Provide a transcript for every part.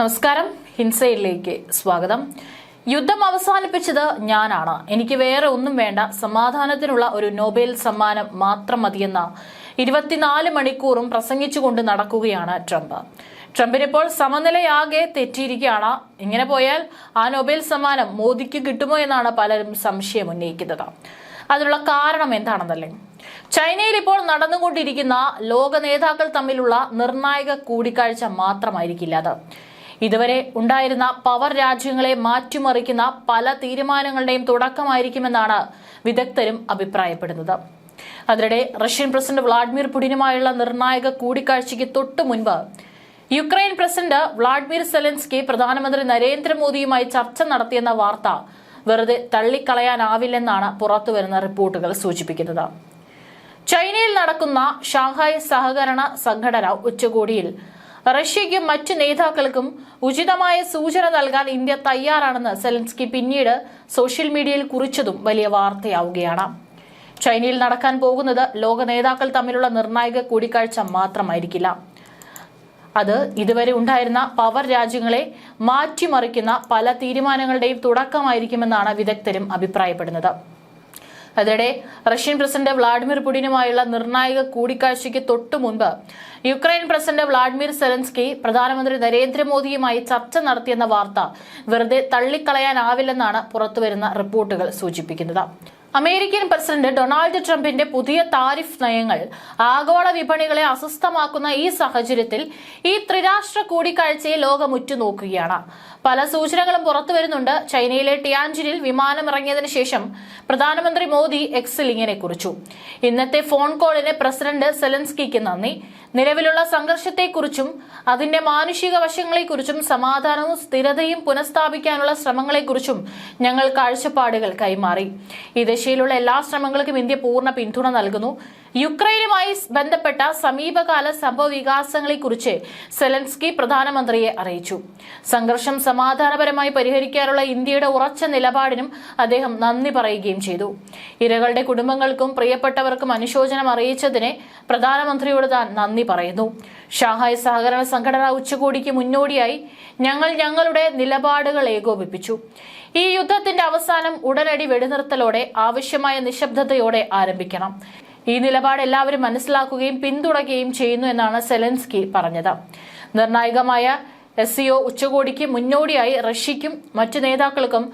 നമസ്കാരം. ഹിൻസയിലേക്ക് സ്വാഗതം. യുദ്ധം അവസാനിപ്പിച്ചത് ഞാനാണ്. എനിക്ക് വേറെ ഒന്നും വേണ്ട. സമാധാനത്തിനുള്ള ഒരു നൊബേൽ സമ്മാനം മാത്രം മതിയെന്ന ഇരുപത്തിനാല് മണിക്കൂറും പ്രസംഗിച്ചുകൊണ്ട് നടക്കുകയാണ് ട്രംപ്. ട്രംപിനിപ്പോൾ സമനിലയാകെ തെറ്റിയിരിക്കുകയാണ്. ഇങ്ങനെ പോയാൽ ആ നൊബേൽ സമ്മാനം മോദിക്ക് കിട്ടുമോ എന്നാണ് പലരും സംശയം ഉന്നയിക്കുന്നത്. അതിനുള്ള കാരണം എന്താണെന്നല്ലേ? ചൈനയിൽ ഇപ്പോൾ നടന്നുകൊണ്ടിരിക്കുന്ന ലോക നേതാക്കൾ തമ്മിലുള്ള നിർണായക കൂടിക്കാഴ്ച മാത്രമായിരിക്കില്ല അത്. ഇതുവരെ ഉണ്ടായിരുന്ന പവർ രാജ്യങ്ങളെ മാറ്റിമറിക്കുന്ന പല തീരുമാനങ്ങളുടെയും തുടക്കമായിരിക്കുമെന്നാണ് വിദഗ്ധരും അഭിപ്രായപ്പെടുന്നത്. അതിനിടെ റഷ്യൻ പ്രസിഡന്റ് വ്ളാഡിമിർ പുടിനുമായുള്ള നിർണായക കൂടിക്കാഴ്ചയ്ക്ക് തൊട്ടു മുൻപ് യുക്രൈൻ പ്രസിഡന്റ് വ്ളാഡിമിർ സെലൻസ്കി പ്രധാനമന്ത്രി നരേന്ദ്രമോദിയുമായി ചർച്ച നടത്തിയെന്ന വാർത്ത വെറുതെ തള്ളിക്കളയാനാവില്ലെന്നാണ് പുറത്തുവരുന്ന റിപ്പോർട്ടുകൾ സൂചിപ്പിക്കുന്നത്. ചൈനയിൽ നടക്കുന്ന ഷാങ്ഹായ് സഹകരണ സംഘടന ഉച്ചകോടിയിൽ റഷ്യയ്ക്കും മറ്റ് നേതാക്കൾക്കും ഉചിതമായ സൂചന നൽകാൻ ഇന്ത്യ തയ്യാറാണെന്ന് സെലൻസ്കി പിന്നീട് സോഷ്യൽ മീഡിയയിൽ കുറിച്ചതും വലിയ വാർത്തയാവുകയാണ്. ചൈനയിൽ നടക്കാൻ പോകുന്നത് ലോക നേതാക്കൾ തമ്മിലുള്ള നിർണായക കൂടിക്കാഴ്ച മാത്രമായിരിക്കില്ല. അത് ഇതുവരെ ഉണ്ടായിരുന്ന പവർ രാജ്യങ്ങളെ മാറ്റിമറിക്കുന്ന പല തീരുമാനങ്ങളുടെയും തുടക്കമായിരിക്കുമെന്നാണ് വിദഗ്ധരും അഭിപ്രായപ്പെടുന്നത്. അതിനിടെ റഷ്യൻ പ്രസിഡന്റ് വ്ളാഡിമിർ പുടിനുമായുള്ള നിർണായക കൂടിക്കാഴ്ചയ്ക്ക് തൊട്ടു മുൻപ് യുക്രൈൻ പ്രസിഡന്റ് വ്ളാഡിമിർ സെലൻസ്കി പ്രധാനമന്ത്രി നരേന്ദ്രമോദിയുമായി ചർച്ച നടത്തിയെന്ന വാർത്ത വെറുതെ തള്ളിക്കളയാനാവില്ലെന്നാണ് പുറത്തുവരുന്ന റിപ്പോർട്ടുകൾ സൂചിപ്പിക്കുന്നത്. അമേരിക്കൻ പ്രസിഡന്റ് ഡൊണാൾഡ് ട്രംപിന്റെ പുതിയ താരിഫ് നയങ്ങൾ ആഗോള വിപണികളെ അസ്വസ്ഥമാക്കുന്ന ഈ സാഹചര്യത്തിൽ ഈ ത്രിരാഷ്ട്ര കൂടിക്കാഴ്ചയെ ലോകം ഉറ്റുനോക്കുകയാണ് പല സൂചനകളും പുറത്തു വരുന്നുണ്ട്. ചൈനയിലെ ടിയാൻജിനിൽ വിമാനം ഇറങ്ങിയതിനു ശേഷം പ്രധാനമന്ത്രി മോദി എക്സിൽ ഇങ്ങനെ കുറിച്ചു. ഇന്നത്തെ ഫോൺ കോളിന് പ്രസിഡന്റ് സെലൻസ്കിക്ക് നന്ദി. നിലവിലുള്ള സംഘർഷത്തെക്കുറിച്ചും അതിന്റെ മാനുഷിക വശങ്ങളെക്കുറിച്ചും സമാധാനവും സ്ഥിരതയും പുനഃസ്ഥാപിക്കാനുള്ള ശ്രമങ്ങളെക്കുറിച്ചും ഞങ്ങൾ കാഴ്ചപ്പാടുകൾ കൈമാറി. ഈ ദിശയിലുള്ള എല്ലാ ശ്രമങ്ങൾക്കും ഇന്ത്യ പൂർണ പിന്തുണ നൽകുന്നു. യുക്രൈനുമായി ബന്ധപ്പെട്ട സമീപകാല സംഭവ വികാസങ്ങളെക്കുറിച്ച് സെലൻസ്കി പ്രധാനമന്ത്രിയെ അറിയിച്ചു. സംഘർഷം സമാധാനപരമായി പരിഹരിക്കാനുള്ള ഇന്ത്യയുടെ ഉറച്ച നിലപാടിനും അദ്ദേഹം നന്ദി പറയുകയും ചെയ്തു. ഇരകളുടെ കുടുംബങ്ങൾക്കും പ്രിയപ്പെട്ടവർക്കും അനുശോചനം അറിയിച്ചതിനെ പ്രധാനമന്ത്രിയോട് താൻ നന്ദി പറയുന്നു. ഷാഹായ് സഹകരണ സംഘടന ഉച്ചകോടിക്ക് മുന്നോടിയായി ഞങ്ങൾ ഞങ്ങളുടെ നിലപാടുകൾ ഏകോപിപ്പിച്ചു. ഈ യുദ്ധത്തിന്റെ അവസാനം ഉടനടി വെടിനിർത്തലോടെ ആവശ്യമായ നിശബ്ദതയോടെ ആരംഭിക്കണം. ഈ നിലപാട് എല്ലാവരും മനസ്സിലാക്കുകയും പിന്തുണയ്ക്കുകയും ചെയ്യുന്നു എന്നാണ് സെലൻസ്കി പറഞ്ഞത്. നിർണായകമായ എസ് സിഒ ഉച്ചകോടിക്ക് മുന്നോടിയായി റഷ്യയ്ക്കും മറ്റ് നേതാക്കൾക്കും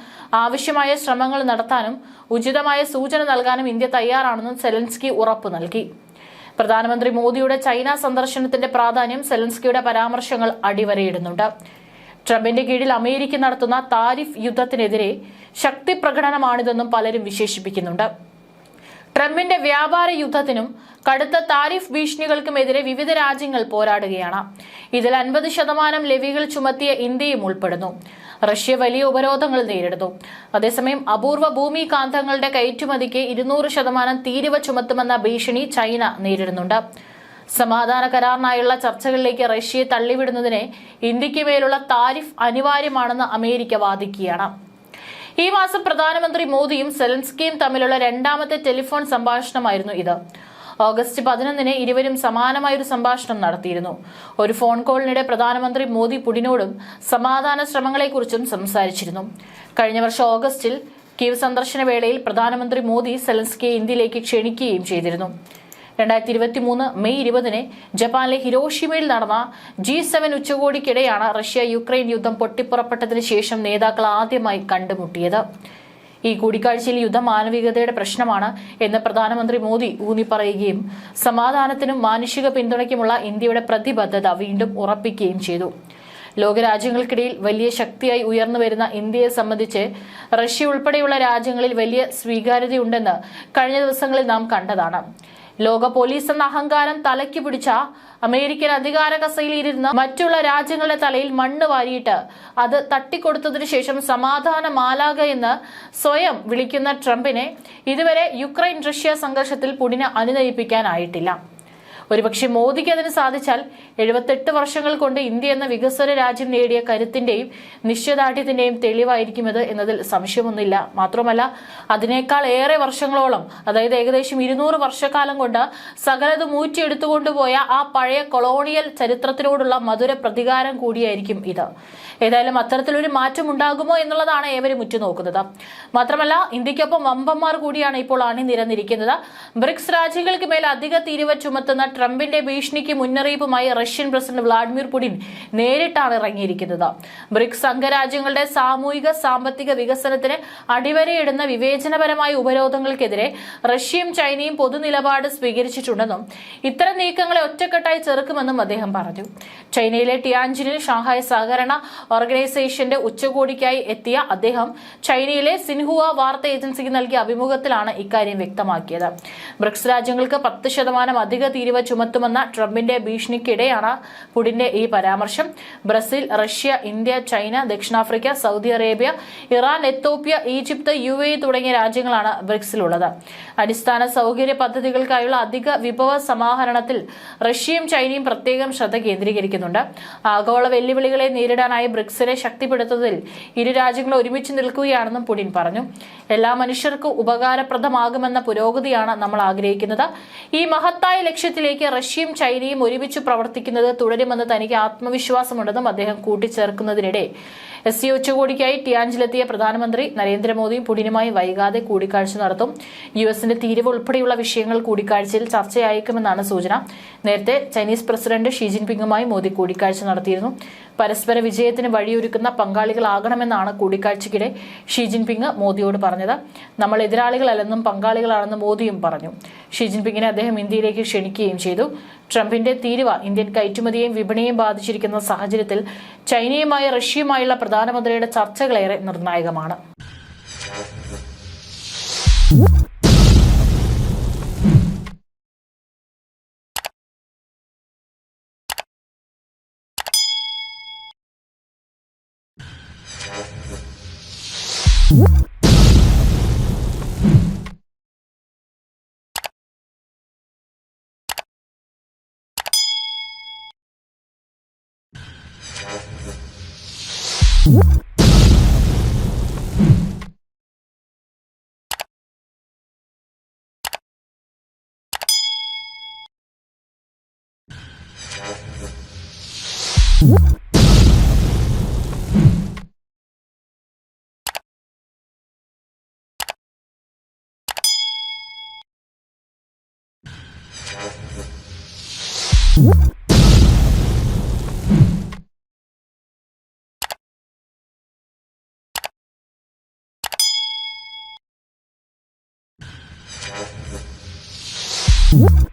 ആവശ്യമായ ശ്രമങ്ങൾ നടത്താനും ഉചിതമായ സൂചന നൽകാനും ഇന്ത്യ തയ്യാറാണെന്നും സെലൻസ്കി ഉറപ്പു നൽകി. പ്രധാനമന്ത്രി മോദിയുടെ ചൈന സന്ദർശനത്തിന്റെ പ്രാധാന്യം സെലൻസ്കിയുടെ പരാമർശങ്ങൾ അടിവരയിടുന്നുണ്ട്. ട്രംപിന്റെ കീഴിൽ അമേരിക്ക നടത്തുന്ന താരിഫ് യുദ്ധത്തിനെതിരെ ശക്തി പ്രകടനമാണിതെന്നും പലരും വിശേഷിപ്പിക്കുന്നുണ്ട്. ട്രംപിന്റെ വ്യാപാര യുദ്ധത്തിനും കടുത്ത താരിഫ് ഭീഷണികൾക്കുമെതിരെ വിവിധ രാജ്യങ്ങൾ പോരാടുകയാണ്. ഇതിൽ അൻപത് ശതമാനം ലെവികൾ ചുമത്തിയ ഇന്ത്യയും ഉൾപ്പെടുന്നു. റഷ്യ വലിയ ഉപരോധങ്ങൾ നേരിടുന്നു. അതേസമയം അപൂർവ ഭൂമി കാന്തങ്ങളുടെ കയറ്റുമതിക്ക് ഇരുന്നൂറ് ശതമാനം തീരുവ ചുമത്തുമെന്ന ഭീഷണി ചൈന നേരിടുന്നുണ്ട്. സമാധാന കരാറിനായുള്ള ചർച്ചകളിലേക്ക് റഷ്യയെ തള്ളിവിടുന്നതിനെ ഇന്ത്യയ്ക്ക് മേലുള്ള താരിഫ് അനിവാര്യമാണെന്ന് അമേരിക്ക വാദിക്കുകയാണ്. ഈ മാസം പ്രധാനമന്ത്രി മോദിയും സെലൻസ്കിയും തമ്മിലുള്ള രണ്ടാമത്തെ ടെലിഫോൺ സംഭാഷണമായിരുന്നു ഇത്. ഓഗസ്റ്റ് പതിനൊന്നിന് ഇരുവരും സമാനമായ ഒരു സംഭാഷണം നടത്തിയിരുന്നു. ഒരു ഫോൺ കോളിനിടെ പ്രധാനമന്ത്രി മോദി പുടിനോടും സമാധാന ശ്രമങ്ങളെക്കുറിച്ചും സംസാരിച്ചിരുന്നു. കഴിഞ്ഞ വർഷം ഓഗസ്റ്റിൽ കീവ് സന്ദർശന വേളയിൽ പ്രധാനമന്ത്രി മോദി സെലൻസ്കിയെ ഇന്ത്യയിലേക്ക് ക്ഷണിക്കുകയും ചെയ്തിരുന്നു. രണ്ടായിരത്തി ഇരുപത്തി മൂന്ന് മെയ് ഇരുപതിന് ജപ്പാനിലെ ഹിരോഷിമയിൽ നടന്ന ജി സെവൻ ഉച്ചകോടിക്കിടെയാണ് റഷ്യ യുക്രൈൻ യുദ്ധം പൊട്ടിപ്പുറപ്പെട്ടതിന് ശേഷം നേതാക്കൾ ആദ്യമായി കണ്ടുമുട്ടിയത്. ഈ കൂടിക്കാഴ്ചയിൽ യുദ്ധ മാനവികതയുടെ പ്രശ്നമാണ് എന്ന് പ്രധാനമന്ത്രി മോദി ഊന്നി പറയുകയും സമാധാനത്തിനും മാനുഷിക പിന്തുണയ്ക്കുമുള്ള ഇന്ത്യയുടെ പ്രതിബദ്ധത വീണ്ടും ഉറപ്പിക്കുകയും ചെയ്തു. ലോകരാജ്യങ്ങൾക്കിടയിൽ വലിയ ശക്തിയായി ഉയർന്നു വരുന്ന ഇന്ത്യയെ സംബന്ധിച്ച് റഷ്യ ഉൾപ്പെടെയുള്ള രാജ്യങ്ങളിൽ വലിയ സ്വീകാര്യതയുണ്ടെന്ന് കഴിഞ്ഞ ദിവസങ്ങളിൽ നാം കണ്ടതാണ്. ലോക പോലീസ് എന്ന അഹങ്കാരം തലയ്ക്ക് പിടിച്ച അമേരിക്കൻ അധികാര കസയിൽ ഇരുന്ന മറ്റുള്ള രാജ്യങ്ങളുടെ തലയിൽ മണ്ണ് വാരിയിട്ട് അത് തട്ടിക്കൊടുത്തതിനു ശേഷം സമാധാന മാലാക എന്ന് സ്വയം വിളിക്കുന്ന ട്രംപിനെ ഇതുവരെ യുക്രൈൻ റഷ്യ സംഘർഷത്തിൽ പുടിന് അനുനയിപ്പിക്കാനായിട്ടില്ല. ഒരുപക്ഷെ മോദിക്ക് അതിന് സാധിച്ചാൽ എഴുപത്തെട്ട് വർഷങ്ങൾ കൊണ്ട് ഇന്ത്യ എന്ന വികസന രാജ്യം നേടിയ കരുത്തിന്റെയും നിശ്ചയദാർഢ്യത്തിന്റെയും തെളിവായിരിക്കും ഇത് എന്നതിൽ സംശയമൊന്നുമില്ല. മാത്രമല്ല അതിനേക്കാൾ ഏറെ വർഷങ്ങളോളം അതായത് ഏകദേശം ഇരുന്നൂറ് വർഷക്കാലം കൊണ്ട് സകലത് മൂറ്റിയെടുത്തുകൊണ്ടുപോയ ആ പഴയ കൊളോണിയൽ ചരിത്രത്തിനോടുള്ള മധുര പ്രതികാരം കൂടിയായിരിക്കും ഇത്. ഏതായാലും അത്തരത്തിലൊരു മാറ്റം ഉണ്ടാകുമോ എന്നുള്ളതാണ് ഏവരും ഉറ്റുനോക്കുന്നത്. മാത്രമല്ല ഇന്ത്യക്കൊപ്പം വമ്പന്മാർ കൂടിയാണ് ഇപ്പോൾ അണിനിരന്നിരിക്കുന്നത്. ബ്രിക്സ് രാജ്യങ്ങൾക്ക് മേൽ അധിക തീരുവ ചുമത്തുന്ന ട്രംപിന്റെ ഭീഷണിക്ക് മുന്നറിയിപ്പുമായി റഷ്യൻ പ്രസിഡന്റ് വ്ളാഡിമിർ പുടിൻ നേരിട്ടാണ് ഇറങ്ങിയിരിക്കുന്നത്. ബ്രിക്സ് അംഗരാജ്യങ്ങളുടെ സാമൂഹിക സാമ്പത്തിക വികസനത്തിന് അടിവരയിടുന്ന വിവേചനപരമായ ഉപരോധങ്ങൾക്കെതിരെ റഷ്യയും ചൈനയും പൊതുനിലപാട് സ്വീകരിച്ചിട്ടുണ്ടെന്നും ഇത്തരം നീക്കങ്ങളെ ഒറ്റക്കെട്ടായി ചെറുക്കുമെന്നും അദ്ദേഹം പറഞ്ഞു. ചൈനയിലെ ടിയാൻജിനിൽ ഷാങ്ഹായ് സഹകരണ ഓർഗനൈസേഷന്റെ ഉച്ചകോടിക്കായി എത്തിയ അദ്ദേഹം ചൈനയിലെ സിൻഹുവ വാർത്താ ഏജൻസിക്ക് നൽകിയ അഭിമുഖത്തിലാണ് ഇക്കാര്യം വ്യക്തമാക്കിയത്. ബ്രിക്സ് രാജ്യങ്ങൾക്ക് പത്ത് ശതമാനം അധിക തീരുവ ചുമത്തുമെന്ന ട്രംപിന്റെ ഭീഷണിക്കിടെയാണ് പുടിന്റെ ഈ പരാമർശം. ബ്രസീൽ റഷ്യ ഇന്ത്യ ചൈന ദക്ഷിണാഫ്രിക്ക Saudi Arabia Iran Ethiopia Egypt U തുടങ്ങിയ രാജ്യങ്ങളാണ് ബ്രിക്സിലുള്ളത്. അടിസ്ഥാന സൗകര്യ പദ്ധതികൾക്കായുള്ള അധിക വിഭവ സമാഹരണത്തിൽ റഷ്യയും ചൈനയും പ്രത്യേകം ശ്രദ്ധ കേന്ദ്രീകരിക്കുന്നുണ്ട്. ആഗോള വെല്ലുവിളികളെ നേരിടാനായി ബ്രിക്സിനെ ശക്തിപ്പെടുത്തുന്നതിൽ ഇരു രാജ്യങ്ങളും ഒരുമിച്ച് നിൽക്കുകയാണെന്നും പുടിൻ പറഞ്ഞു. എല്ലാ മനുഷ്യർക്കും ഉപകാരപ്രദമാകുമെന്ന പുരോഗതിയാണ് നമ്മൾ ആഗ്രഹിക്കുന്നത്. ഈ മഹത്തായ ലക്ഷ്യത്തിലേക്ക് റഷ്യയും ചൈനയും ഒരുമിച്ച് പ്രവർത്തിക്കുന്നത് തുടരുമെന്ന് തനിക്ക് ആത്മവിശ്വാസമുണ്ടെന്നും അദ്ദേഹം കൂട്ടിച്ചേർക്കുന്നതിനിടെ. എസ് സി ഉച്ചകോടിക്കായി ടിയാഞ്ചിലെത്തിയ പ്രധാനമന്ത്രി നരേന്ദ്രമോദിയും പുടിനുമായി വൈകാതെ കൂടിക്കാഴ്ച നടത്തും. യു എസിന്റെ തീരുവ ഉൾപ്പെടെയുള്ള വിഷയങ്ങൾ കൂടിക്കാഴ്ചയിൽ ചർച്ചയായേക്കുമെന്നാണ് സൂചന. നേരത്തെ ചൈനീസ് പ്രസിഡന്റ് ഷീ ജിൻപിങ്ങുമായി മോദി കൂടിക്കാഴ്ച നടത്തിയിരുന്നു. പരസ്പര വിജയത്തിന് വഴിയൊരുക്കുന്ന പങ്കാളികളാകണമെന്നാണ് കൂടിക്കാഴ്ചയ്ക്കിടെ ഷീ ജിൻപിങ് മോദിയോട് പറഞ്ഞത്. നമ്മൾ എതിരാളികളല്ലെന്നും പങ്കാളികളാണെന്നും മോദിയും പറഞ്ഞു. ഷീ ജിൻപിങ്ങിനെ അദ്ദേഹം ഇന്ത്യയിലേക്ക് ക്ഷണിക്കുകയും ചെയ്തു. ട്രംപിന്റെ തീരുവ ഇന്ത്യൻ കയറ്റുമതിയെയും വിപണിയെയും ബാധിച്ചിരിക്കുന്ന സാഹചര്യത്തിൽ ചൈനയുമായി റഷ്യയുമായുള്ള പ്രധാനമന്ത്രിയുടെ ചർച്ചകളേറെ നിർണായകമാണ്. What? What?